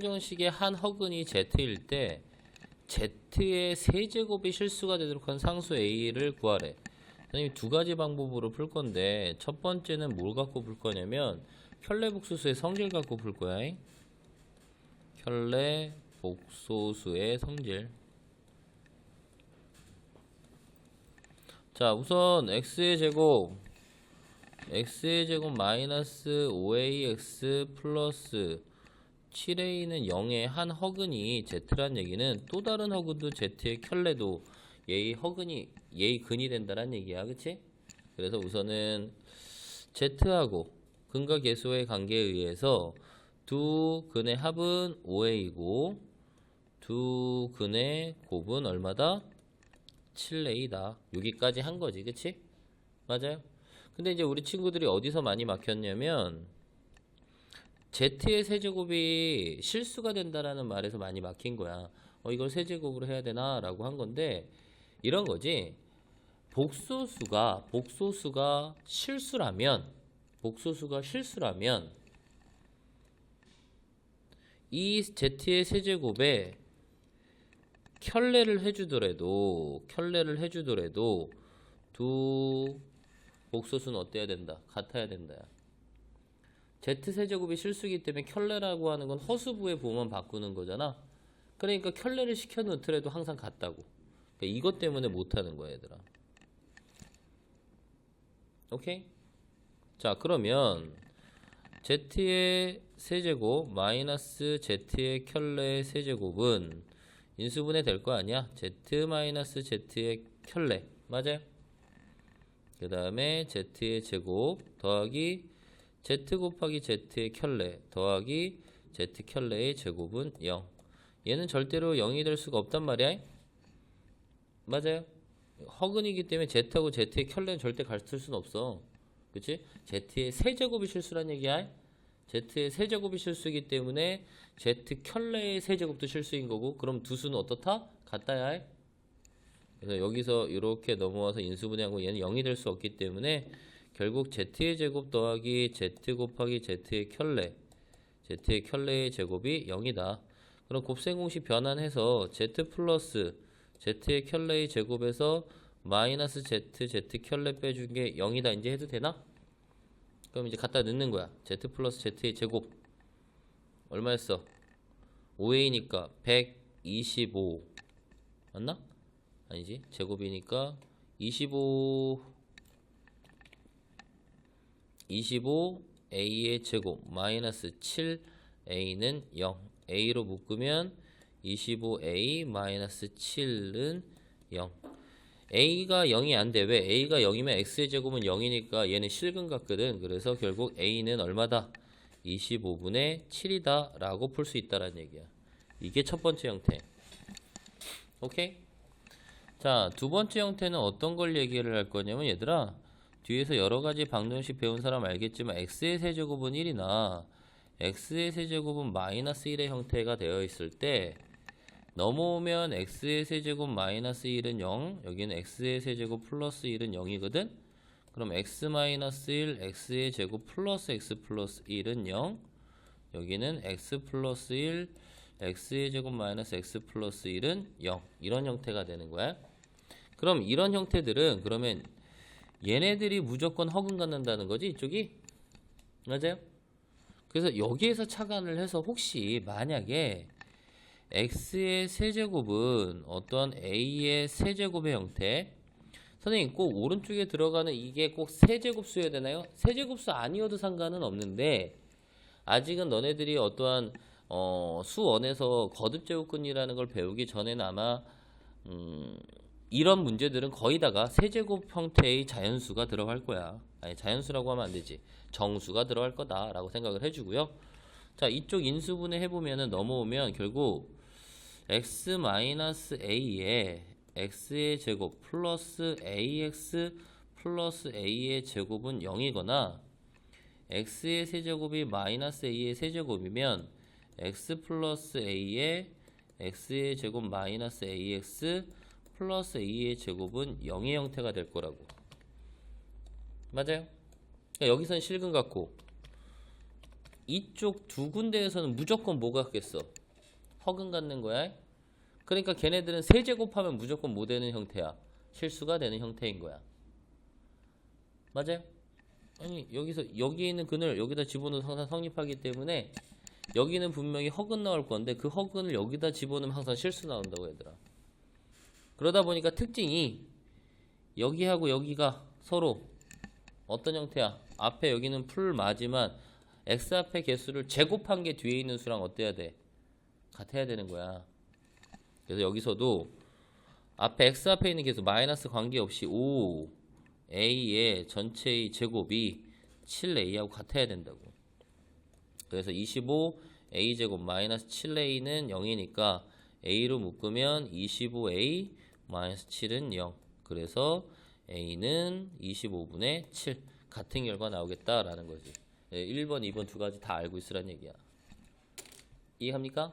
방정식의 한 허근이 z일 때 z의 세제곱이 실수가 되도록 한 상수 a를 구하래. 선생님이 두 가지 방법으로 풀 건데 첫 번째는 뭘 갖고 풀 거냐면 켤레 복소수의 성질 갖고 풀 거야. 켤레 복소수의 성질. 자, 우선 x의 제곱 x의 제곱 마이너스 5ax 플러스 7a는 0의 한 허근이 z란 얘기는 또 다른 허근도 z의 켤레도 얘의 허근이 얘의 근이 된다는 얘기야 그치? 그래서 우선은 z하고 근과 계수의 관계에 의해서 두 근의 합은 5a이고 두 근의 곱은 얼마다? 7a다 여기까지 한 거지 그치? 맞아요? 근데 이제 우리 친구들이 어디서 많이 막혔냐면 z의 세제곱이 실수가 된다라는 말에서 많이 막힌 거야. 어, 이걸 세제곱으로 해야 되나 라고 한 건데 이런 거지. 복소수가 복소수가 실수라면 복소수가 실수라면 이 z의 세제곱에 켤레를 해주더라도 켤레를 해주더라도 두 복소수는 어때야 된다? 같아야 된다. Z 세제곱이 실수이기 때문에 켤레라고 하는 건 허수부의 부호만 바꾸는 거잖아. 그러니까 켤레를 시켜 놓더라도 항상 같다고. 그러니까 이것 때문에 못 하는 거야, 얘들아. 오케이? 자, 그러면 Z의 세제곱 마이너스 Z의 켤레의 세제곱은 인수분해 될 거 아니야? Z 마이너스 Z의 켤레. 맞아요? 그 다음에 z의 제곱 더하기 z 곱하기 z의 켤레 더하기 z 켤레의 제곱은 0 얘는 절대로 0이 될 수가 없단 말이야. 맞아요? 허근이기 때문에 z하고 z의 켤레는 절대 같을 수는 없어. 그치? z의 세제곱이 실수란 얘기야. z의 세제곱이 실수이기 때문에 z 켤레의 세제곱도 실수인 거고 그럼 두 수는 어떻다? 같다야. 해 그래서 여기서 이렇게 넘어와서 인수분해하고 얘는 0이 될 수 없기 때문에 결국 z의 제곱 더하기 z 곱하기 z의 켤레 z의 켤레의 제곱이 0이다. 그럼 곱셈 공식 변환해서 z 플러스 z의 켤레의 제곱에서 마이너스 z z 켤레 빼준 게 0이다 이제 해도 되나? 그럼 이제 갖다 넣는 거야. z 플러스 z의 제곱 얼마였어? 5a니까 125 맞나? 아니지 제곱이니까 25 25a의 제곱 마이너스 7a는 0 a로 묶으면 25a 마이너스 7은 0 a가 0이 안 돼. 왜? a가 0이면 x의 제곱은 0이니까 얘는 실근 같거든. 그래서 결국 a는 얼마다? 25분의 7이다 라고 풀 수 있다라는 얘기야. 이게 첫 번째 형태. 오케이? 자, 두 번째 형태는 어떤 걸 얘기를 할 거냐면 얘들아 뒤에서 여러 가지 방정식 배운 사람 알겠지만 x의 세제곱은 1이나 x의 세제곱은 마이너스 1의 형태가 되어 있을 때 넘어오면 x의 세제곱 마이너스 1은 0 여기는 x의 세제곱 플러스 1은 0이거든? 그럼 x 마이너스 1 x의 제곱 플러스 x 플러스 1은 0 여기는 x 플러스 1 x의 제곱 마이너스 x 플러스 1은 0 이런 형태가 되는 거야. 그럼 이런 형태들은 그러면 얘네들이 무조건 허근 갖는다는 거지 이쪽이 맞아요? 그래서 여기에서 착안을 해서 혹시 만약에 x의 세제곱은 어떤 a의 세제곱의 형태 선생님 꼭 오른쪽에 들어가는 이게 꼭 세제곱수여야 되나요? 세제곱수 아니어도 상관은 없는데 아직은 너네들이 어떠한 어, 수원에서 거듭제곱근이라는 걸 배우기 전에는 아마 음, 이런 문제들은 거의 다가 세제곱 형태의 자연수가 들어갈 거야. 아니 자연수라고 하면 안 되지. 정수가 들어갈 거다라고 생각을 해주고요. 자 이쪽 인수분해 해보면은 넘어오면 결국 x a에 x의 제곱 플러스 ax 플러스 a의 제곱은 0이거나 x의 세제곱이 마이너스 a의 세제곱이면 x 플러스 a에 x의 제곱 마이너스 ax 플러스 a의 제곱은 0의 형태가 될 거라고. 맞아요? 그러니까 여기서는 실근 같고 이쪽 두 군데에서는 무조건 뭐가 같겠어? 허근 갖는 거야. 그러니까 걔네들은 세제곱하면 무조건 뭐 되는 형태야? 실수가 되는 형태인 거야. 맞아요? 아니 여기서 여기 있는 근을 여기다 집어넣어서 항상 성립하기 때문에 여기는 분명히 허근 나올 건데 그 허근을 여기다 집어넣으면 항상 실수 나온다고 얘들아. 그러다 보니까 특징이 여기하고 여기가 서로 어떤 형태야? 앞에 여기는 풀 맞지만 x 앞에 개수를 제곱한 게 뒤에 있는 수랑 어때야 돼? 같아야 되는 거야. 그래서 여기서도 앞에 x 앞에 있는 개수 마이너스 관계없이 5 a의 전체의 제곱이 7a하고 같아야 된다고. 그래서 25 a 제곱 마이너스 7a는 0이니까 a로 묶으면 25a 마이너스 7은 0. 그래서 a는 25분의 7 같은 결과 나오겠다라는 거지. 예, 1번, 2번 두 가지 다 알고 있으란 얘기야. 이해합니까?